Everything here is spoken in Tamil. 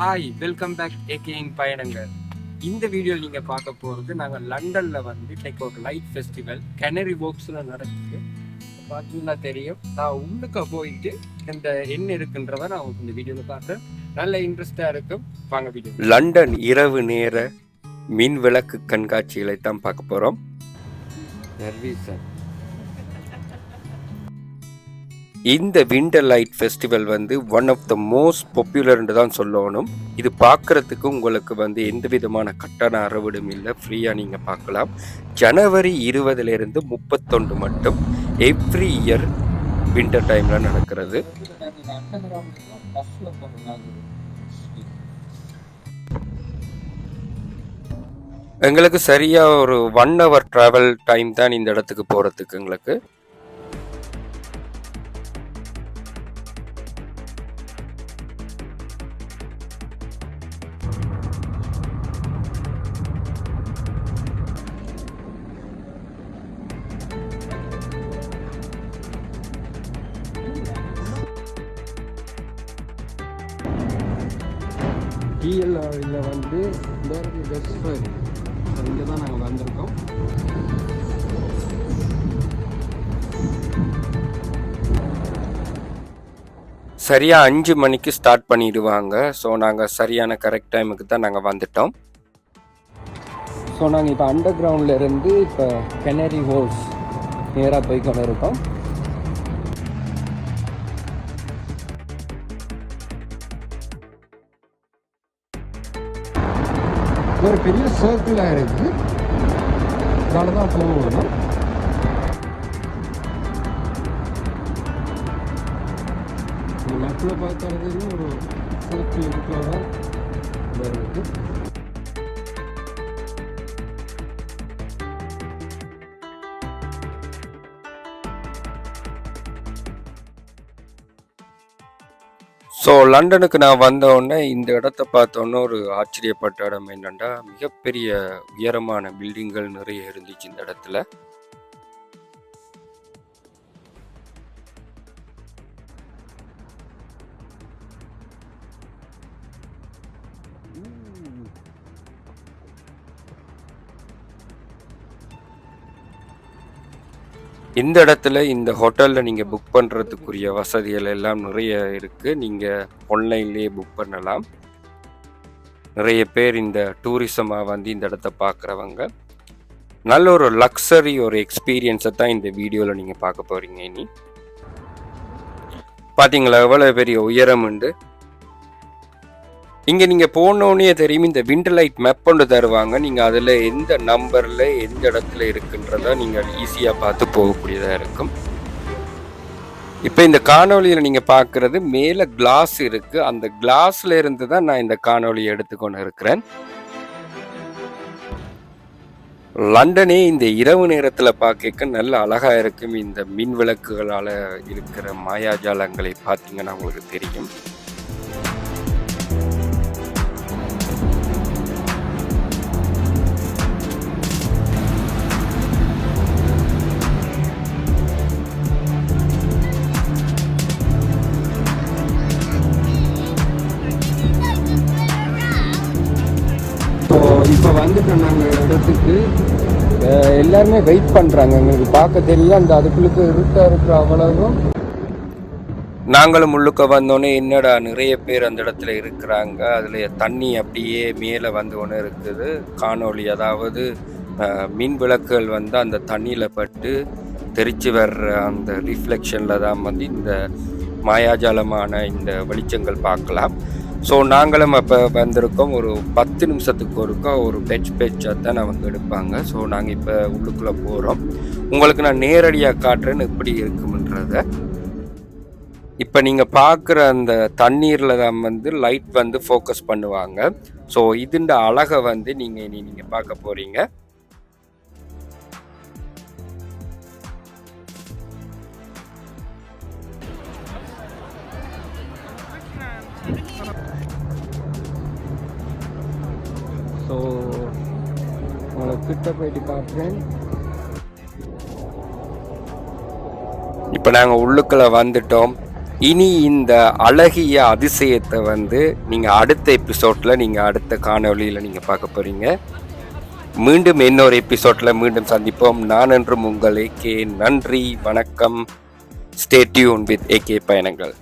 ஹாய் வெல்கம் பேக் ஏகேயின் பயணங்கள். இந்த வீடியோ நீங்க பார்க்க போறது நாங்க லண்டன்ல வந்து இன்னைக்கு ஒரு லைட் ஃபெஸ்டிவல் கெனரி போக்ஸ்ல நடக்குது பார்த்தீங்கன்னா தெரியும். நான் உள்ளுக்க போயிட்டு இந்த என்ன இருக்குன்றத நான் உங்களுக்கு இந்த வீடியோல பார்த்தேன் நல்ல இன்ட்ரெஸ்டா இருக்கும். வாங்க வீடியோ. லண்டன் இரவு நேர மின் விளக்கு கண்காட்சிகளை தான் பார்க்க போகிறோம் இந்த விண்டர் லைட் ஃபெஸ்டிவல் வந்து ஒன் ஆஃப் த மோஸ்ட் பாப்புலர்னு தான் சொல்லணும். இது பார்க்குறதுக்கு உங்களுக்கு வந்து எந்த விதமான கட்டண அறவிடும் இல்லை. ஃப்ரீயாக நீங்கள் பார்க்கலாம். ஜனவரி இருபதுலேருந்து முப்பத்தொன்று மட்டும் எவ்ரி இயர் விண்டர் டைமில் நடக்கிறது. எங்களுக்கு சரியாக ஒரு ஒன் ஹவர் ட்ராவல் டைம் தான் இந்த இடத்துக்கு போகிறதுக்கு எங்களுக்கு. டிஎல்ஆரில் வந்து வெஸ்ட் இங்கே தான் நாங்கள் வந்திருக்கோம். சரியாக அஞ்சு மணிக்கு ஸ்டார்ட் பண்ணிடுவாங்க. ஸோ நாங்கள் சரியான கரெக்ட் டைமுக்கு தான் நாங்கள் வந்துட்டோம். ஸோ நாங்கள் இப்போ அண்டர் கிரவுண்டில் இருந்து இப்போ கெனரி ஹோல்ஸ் நேராக போய் கொண்டு இருக்கோம் ஒரு பெரிய சர்க்கிளாக இருக்குது அதனால தான் போகணும் இந்த மேப்பில் பார்க்கறது ஒரு சர்க்கிள் இருக்கிறதா இருக்குது ஸோ லண்டனுக்கு நான் வந்த இந்த இடத்த பார்த்தோன்னே ஒரு ஆச்சரியப்பட்ட இடம் என்னென்னா மிகப்பெரிய உயரமான பில்டிங்கள் நிறைய இருந்துச்சு இந்த இடத்துல. இந்த இடத்துல இந்த ஹோட்டலில் நீங்கள் புக் பண்ணுறதுக்குரிய வசதிகள் எல்லாம் நிறைய இருக்குது நீங்கள் ஆன்லைன்லேயே புக் பண்ணலாம். நிறைய பேர் இந்த டூரிசமாக வந்து இந்த இடத்த பார்க்குறவங்க. நல்ல ஒரு லக்ஸரி ஒரு எக்ஸ்பீரியன்ஸை தான் இந்த வீடியோவில் நீங்கள் பார்க்க போகிறீங்க இனி. பார்த்தீங்களா எவ்வளோ பெரிய உயரம் உண்டு. இங்கே நீங்கள் போனோடனே தெரியும் இந்த விண்டர் லைட் மேப் கொண்டு தருவாங்க. நீங்கள் அதில் எந்த நம்பரில் எந்த இடத்துல இருக்குன்றத நீங்கள் ஈஸியாக பார்த்து போகக்கூடியதாக இருக்கும். இப்போ இந்த காணொளியில் நீங்கள் பார்க்குறது மேலே கிளாஸ் இருக்குது அந்த கிளாஸில் இருந்து தான் நான் இந்த காணொளியை எடுத்துக்கொண்டு இருக்கிறேன். லண்டனே இந்த இரவு நேரத்தில் பார்க்க நல்ல அழகாக இருக்கும். இந்த மின் விளக்குகளால் இருக்கிற மாயாஜாலங்களை பார்த்தீங்கன்னா உங்களுக்கு தெரியும். இப்போ வந்துட்டோம் நாங்கள் இடத்துக்கு. எல்லாருமே வெயிட் பண்ணுறாங்க எங்களுக்கு பார்க்க தெரியல அந்த அதுக்குள்ளுக்கு இருட்டாக இருக்கிற அவ்வளவும். நாங்களும் உள்ளுக்க வந்தோடனே என்னடா நிறைய பேர் அந்த இடத்துல இருக்கிறாங்க. அதில் தண்ணி அப்படியே மேலே வந்து ஒன்று இருக்குது. காணொளி அதாவது மின் விளக்குகள் வந்து அந்த தண்ணியில் பட்டு தெரிச்சு வர்ற அந்த ரிஃப்ளெக்ஷனில் தான் வந்து இந்த மாயாஜாலமான இந்த வெளிச்சங்கள் பார்க்கலாம். ஸோ நாங்களும் அப்போ வந்திருக்கோம். ஒரு பத்து நிமிஷத்துக்கு ஒருக்கா ஒரு பெச் பெச்சாக தான் நான் வந்து எடுப்பாங்க. ஸோ நாங்கள் இப்போ உள்ளுக்குள்ளே போகிறோம் உங்களுக்கு நான் நேரடியாக காட்டுறேன்னு எப்படி இருக்கும்ன்றத. இப்போ நீங்கள் பார்க்குற அந்த தண்ணீரில் தான் வந்து லைட் வந்து ஃபோக்கஸ் பண்ணுவாங்க. ஸோ இதுண்ட அழகை வந்து நீங்கள் இனி நீங்கள் பார்க்க போகிறீங்க கிட்ட போயிட்டு காட்டுறேன் இப்போ நாங்கள் உள்ளுக்குள்ளே வந்துட்டோம். இனி இந்த அழகிய அதிசயத்தை வந்து நீங்கள் அடுத்த எபிசோடில் நீங்கள் அடுத்த காணொலியில் நீங்கள் பார்க்க போகிறீங்க மீண்டும் இன்னொரு எபிசோடில் மீண்டும் சந்திப்போம். நான் என்றும் உங்கள் ஏகே நன்றி. வணக்கம். ஸ்டே டியூன் வித் ஏகே பயணங்கள்.